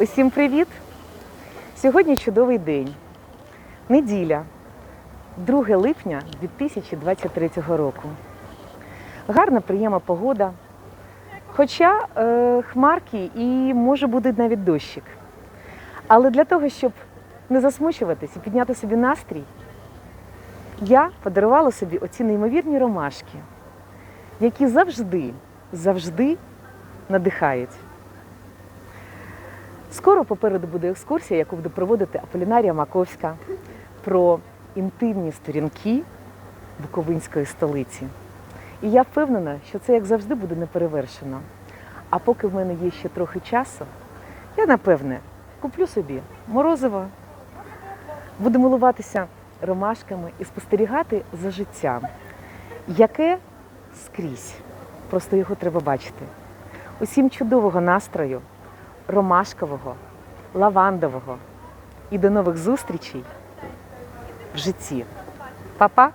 Усім привіт! Сьогодні чудовий день. Неділя, 2 липня 2023 року. Гарна, приємна погода. Хоча е, хмарки і може буде навіть дощик. Але для того, щоб не засмучуватись і підняти собі настрій, я подарувала собі оці неймовірні ромашки, які завжди, завжди надихають. Скоро попереду буде екскурсія, яку буде проводити Аполінарія Маковська про інтимні сторінки Буковинської столиці. І я впевнена, що це, як завжди, буде неперевершено. А поки в мене є ще трохи часу, я напевне куплю собі морозиво, буду милуватися ромашками і спостерігати за життям, яке скрізь. Просто його треба бачити. Усім чудового настрою, ромашкового, лавандового і до нових зустрічей в житті. Па-па!